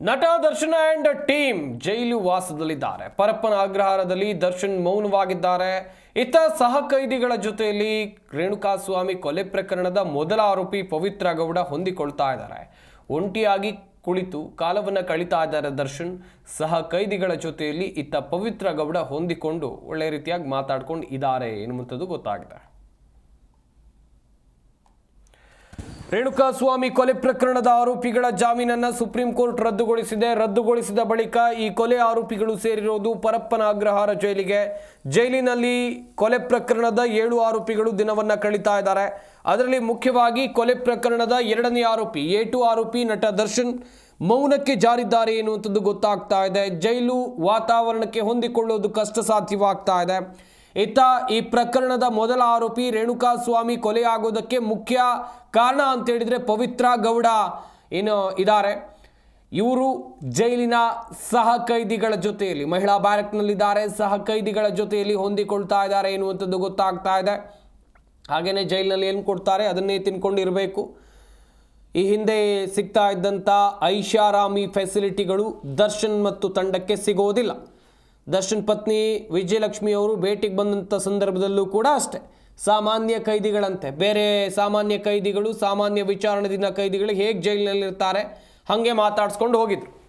ನಟ Darshan and team ಜೈಲು ವಾಸದಲ್ಲಿದ್ದಾರೆ. ಪರಪ್ಪನ ಅಗ್ರಹಾರದಲ್ಲಿ ದರ್ಶನ್ ಮೌನವಾಗಿದ್ದಾರೆ. ಇತ್ತ ಸಹ ಕೈದಿಗಳ ಜೊತೆಯಲ್ಲಿ ರೇಣುಕಾಸ್ವಾಮಿ ಕೊಲೆ ಪ್ರಕರಣದ ಮೊದಲ ಆರೋಪಿ ಪವಿತ್ರ ಗೌಡ ಹೊಂದಿಕೊಳ್ತಾ ಇದ್ದಾರೆ. ಒಂಟಿಯಾಗಿ ಕುಳಿತು ಕಾಲವನ್ನು ಕಳೀತಾ ಇದ್ದಾರೆ ದರ್ಶನ್. ಸಹ ಕೈದಿಗಳ ಜೊತೆಯಲ್ಲಿ ಇತ್ತ ಪವಿತ್ರ ಗೌಡ ಹೊಂದಿಕೊಂಡು ಒಳ್ಳೆ ರೀತಿಯಾಗಿ ಮಾತಾಡ್ಕೊಂಡು ಇದ್ದಾರೆ. ಎನ್ನುವಂಥದ್ದು ಗೊತ್ತಾಗಿದೆ. ರೇಣುಕಾಸ್ವಾಮಿ ಕೊಲೆ ಪ್ರಕರಣದ ಆರೋಪಿಗಳ ಜಾಮೀನನ್ನು ಸುಪ್ರೀಂ ಕೋರ್ಟ್ ರದ್ದುಗೊಳಿಸಿದೆ. ರದ್ದುಗೊಳಿಸಿದ ಬಳಿಕ ಈ ಕೊಲೆ ಆರೋಪಿಗಳು ಸೇರಿರುವುದು ಪರಪ್ಪನ ಅಗ್ರಹಾರ ಜೈಲಿಗೆ. ಜೈಲಿನಲ್ಲಿ ಕೊಲೆ ಪ್ರಕರಣದ ಏಳು ಆರೋಪಿಗಳು ದಿನವನ್ನ ಕಳೀತಾ ಇದ್ದಾರೆ. ಅದರಲ್ಲಿ ಮುಖ್ಯವಾಗಿ ಕೊಲೆ ಪ್ರಕರಣದ ಎರಡನೇ ಆರೋಪಿ, ಏಟು ಆರೋಪಿ ನಟ ದರ್ಶನ್ ಮೌನಕ್ಕೆ ಜಾರಿದ್ದಾರೆ ಎನ್ನುವಂಥದ್ದು ಗೊತ್ತಾಗ್ತಾ ಇದೆ. ಜೈಲು ವಾತಾವರಣಕ್ಕೆ ಹೊಂದಿಕೊಳ್ಳೋದು ಕಷ್ಟ ಸಾಧ್ಯವಾಗ್ತಾ ಇದೆ. ಇತ್ತ ಈ ಪ್ರಕರಣದ ಮೊದಲ ಆರೋಪಿ ರೇಣುಕಾ ಸ್ವಾಮಿ ಕೊಲೆಯಾಗೋದಕ್ಕೆ ಮುಖ್ಯ ಕಾರಣ ಅಂತ ಹೇಳಿದ್ರೆ ಪವಿತ್ರ ಗೌಡ ಏನು ಇದ್ದಾರೆ. ಇವರು ಜೈಲಿನ ಸಹ ಕೈದಿಗಳ ಜೊತೆಯಲ್ಲಿ, ಮಹಿಳಾ ಬ್ಯಾರಕ್ನಲ್ಲಿದ್ದಾರೆ ಸಹ ಕೈದಿಗಳ ಜೊತೆಯಲ್ಲಿ ಹೊಂದಿಕೊಳ್ತಾ ಇದ್ದಾರೆ ಎನ್ನುವಂಥದ್ದು ಗೊತ್ತಾಗ್ತಾ ಇದೆ. ಹಾಗೆಯೇ ಜೈಲಿನಲ್ಲಿ ಏನು ಕೊಡ್ತಾರೆ, ಅದನ್ನೇ ತಿನ್ಕೊಂಡಿರಬೇಕು. ಈ ಹಿಂದೆ ಸಿಗ್ತಾ ಇದ್ದಂಥ ಐಷಾರಾಮಿ ಫೆಸಿಲಿಟಿಗಳು ದರ್ಶನ್ ಮತ್ತು ತಂಡಕ್ಕೆ ಸಿಗೋದಿಲ್ಲ. ದರ್ಶನ್ ಪತ್ನಿ ವಿಜಯಲಕ್ಷ್ಮಿ ಅವರು ಭೇಟಿಗೆ ಬಂದಂಥ ಸಂದರ್ಭದಲ್ಲೂ ಕೂಡ ಅಷ್ಟೇ. ಸಾಮಾನ್ಯ ಕೈದಿಗಳಂತೆ. ಬೇರೆ ಸಾಮಾನ್ಯ ಕೈದಿಗಳು, ಸಾಮಾನ್ಯ ವಿಚಾರಣೆ ದಿನ ಕೈದಿಗಳು ಹೇಗೆ ಜೈಲಿನಲ್ಲಿರ್ತಾರೆ, ಹಾಗೆ ಮಾತಾಡಿಸ್ಕೊಂಡು ಹೋಗಿದ್ರು.